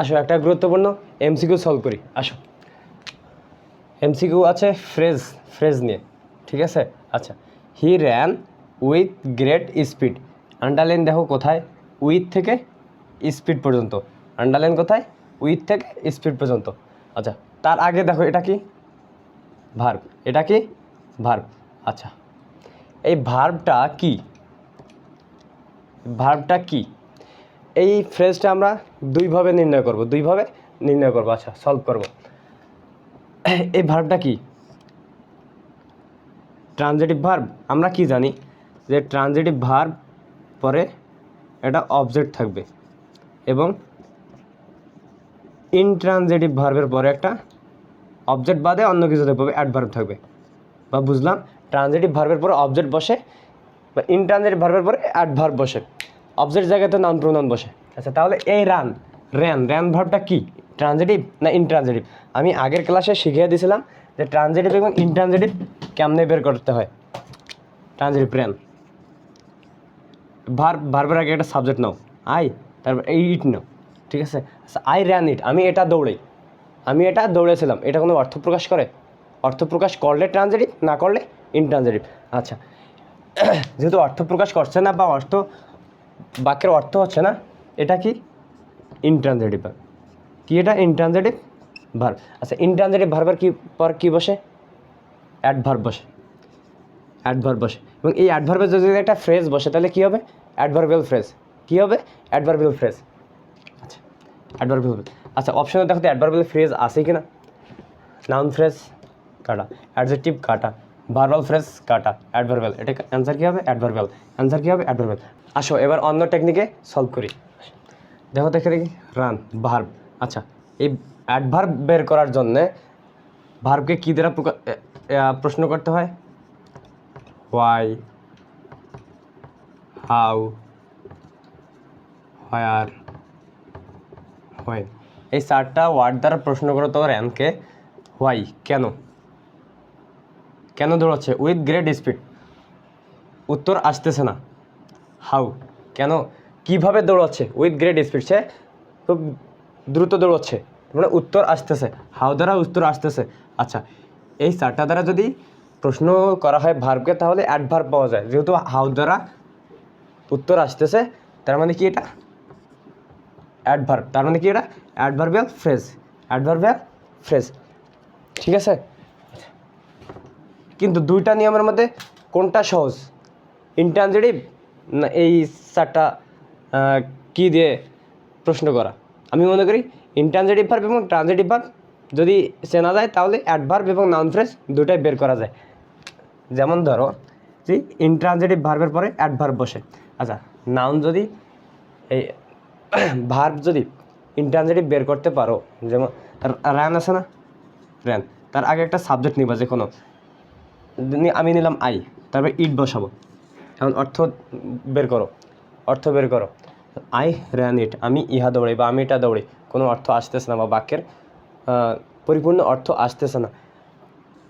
আসো, একটা গুরুত্বপূর্ণ এমসিকিউ সলভ করি। আসো। এমসিকিউ আছে ফ্রেজ ফ্রেজ নিয়ে, ঠিক আছে? আচ্ছা he ran with great speed underline দেখো কোথায়? উইথ থেকে স্পিড পর্যন্ত। আন্ডারলাইন কোথায়? উইথ থেকে স্পিড পর্যন্ত। আচ্ছা তার আগে দেখো, এটা কি? ভার্ব এটা কি? ভার্ব আচ্ছা এই ভার্বটা কি? ভার্বটা কি? এই ফ্রেজটা আমরা দুইভাবে নির্ণয় করব, দুইভাবে নির্ণয় করব। আচ্ছা সলভ করব। এই ভার্বটা কি? ট্রানজেটিভ ভার্ব আমরা কি জানি? যে ট্রানজেটিভ ভার্ব পরে এটা অবজেক্ট থাকবে এবং ইনট্রানজেটিভ ভার্বের পরে একটা অবজেক্ট বাদে অন্য কিছু থাকবে অ্যাডভার্ব থাকবে। বা বুঝলাম? ট্রানজেটিভ ভার্বের পরে অবজেক্ট বসে বা ইনট্রানজেটিভ ভার্বের পরে অ্যাডভার্ব বসে। অবজেক্ট জায়গাতে নাউন প্রোনাউন বসে। আচ্ছা তাহলে এই রান র্যান র্যান ভার্বটা কি? ট্রানজেটিভ না ইনট্রানজেটিভ আমি আগের ক্লাসে শিখিয়ে দিয়েছিলাম যে ট্রানজেটিভ এবং ইনট্রানজেটিভ কেমনে বের করতে হয়। ট্রানজেটিভ র্যান ভার্ব ভার্বের আগে একটা সাবজেক্ট নাও। আই তারপর এই ইট নাও। ঠিক আছে? আচ্ছা আই র্যান ইট আমি এটা দৌড়াই। আমি এটা দৌড়েছিলাম। এটা কোনো অর্থ প্রকাশ করে? অর্থ প্রকাশ করলে ট্রানজেটিভ না করলে ইনট্রানজেটিভ আচ্ছা যেহেতু অর্থ প্রকাশ করছে না বা অর্থ বাক্যের অর্থ হচ্ছে না, এটা কি? ইনট্রানজেটিভ ভার্ব কি এটা? ইনট্রানজেটিভ ভার্ব আচ্ছা ইনট্রানজেটিভ ভার্বের কি পর কি বসে? অ্যাডভার্ব বসে। অ্যাডভার্ব বসে। এবং এই অ্যাডভার্বের যদি একটা ফ্রেজ বসে, তাহলে কী হবে? অ্যাডভার্বিয়াল ফ্রেজ কী হবে? অ্যাডভার্বিয়াল ফ্রেজ আচ্ছা অ্যাডভার্বিয়াল আচ্ছা অপশনে দেখো তো অ্যাডভার্বিয়াল ফ্রেজ আছে কি না নাউন ফ্রেজ কাটা। অ্যাডজেক্টিভ কাটা। ভার্বাল ফ্রেজ কাটা অ্যাডভার্বিয়াল এটা অ্যান্সার কী হবে? অ্যাডভার্বিয়াল অ্যান্সার কী হবে? অ্যাডভার্বিয়াল আসো, এবার অন্য টেকনিকে সলভ করি। দেখো, দেখে দেখি। রান ভার্ব আচ্ছা এই অ্যাডভার্ব বের করার জন্যে ভার্বকে কী দ্বারা প্রশ্ন করতে হয়? হোয়াই হাউ হোয়ার হোয়েন এই চারটা ওয়ার্ড দ্বারা প্রশ্ন করতে হবে র্যানকে হোয়াই কেন? কেন দৌড়াচ্ছে? উইথ গ্রেট স্পিড উত্তর আসতেছে না। How can? কীভাবে দৌড়াচ্ছে? উইথ গ্রেট স্পিড সে খুব দ্রুত দৌড়াচ্ছে। মানে উত্তর আসতেছে। হাউ দ্বারা উত্তর আসতেছে? আচ্ছা এই চারটা দ্বারা যদি প্রশ্ন করা হয় ভার্বকে তাহলে অ্যাডভার্ব পাওয়া যায়। যেহেতু হাউ দ্বারা উত্তর আসতেছে, তার মানে কি এটা? অ্যাডভার্ব তার মানে কি এটা? অ্যাডভার্বিয়াল ফ্রেজ অ্যাডভার্বিয়াল ফ্রেজ ঠিক আছে? কিন্তু দুইটা নিয়মের মধ্যে কোনটা সহজ? ইন্ট্রানজেটিভ না এই চারটা কি দিয়ে প্রশ্ন করা? আমি মনে করি ইন্ট্রানজেটিভ ভার্ব এবং ট্রানজেটিভ ভার্ব যদি চেনা যায় তাহলে অ্যাডভার্ব এবং নাউন ফ্রেজ দুটাই বের করা যায়। যেমন ধরো, যে ইন্ট্রানজেটিভ ভার্বের পরে অ্যাডভার্ব বসে। আচ্ছা নাউন যদি এই ভার্ব যদি ইন্ট্রানজেটিভ বের করতে পারো, যেমন র্যান আছে না? র্যান তার আগে একটা সাবজেক্ট নিবা যে কোনো আমি নিলাম আই, তারপরে ইট বসাবো। এখন অর্থ বের করো, অর্থ বের করো। আই র্যান ইট আমি ইহা দৌড়াই বা আমি এটা দৌড়াই, কোনো অর্থ আসতেছে না বা বাক্যের পরিপূর্ণ অর্থ আসতেছে না।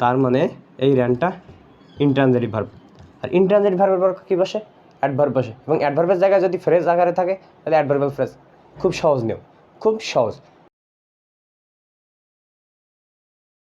তার মানে এই র্যানটা ইন্ট্রানজেটিভ ভার্ব আর ইন্ট্রানজেটিভ ভার্বের পর কী বসে? অ্যাডভার্ব বসে। এবং অ্যাডভার্বের জায়গায় যদি ফ্রেজ আকারে থাকে, তাহলে অ্যাডভার্বাল ফ্রেজ খুব সহজ নিয়ম, খুব সহজ।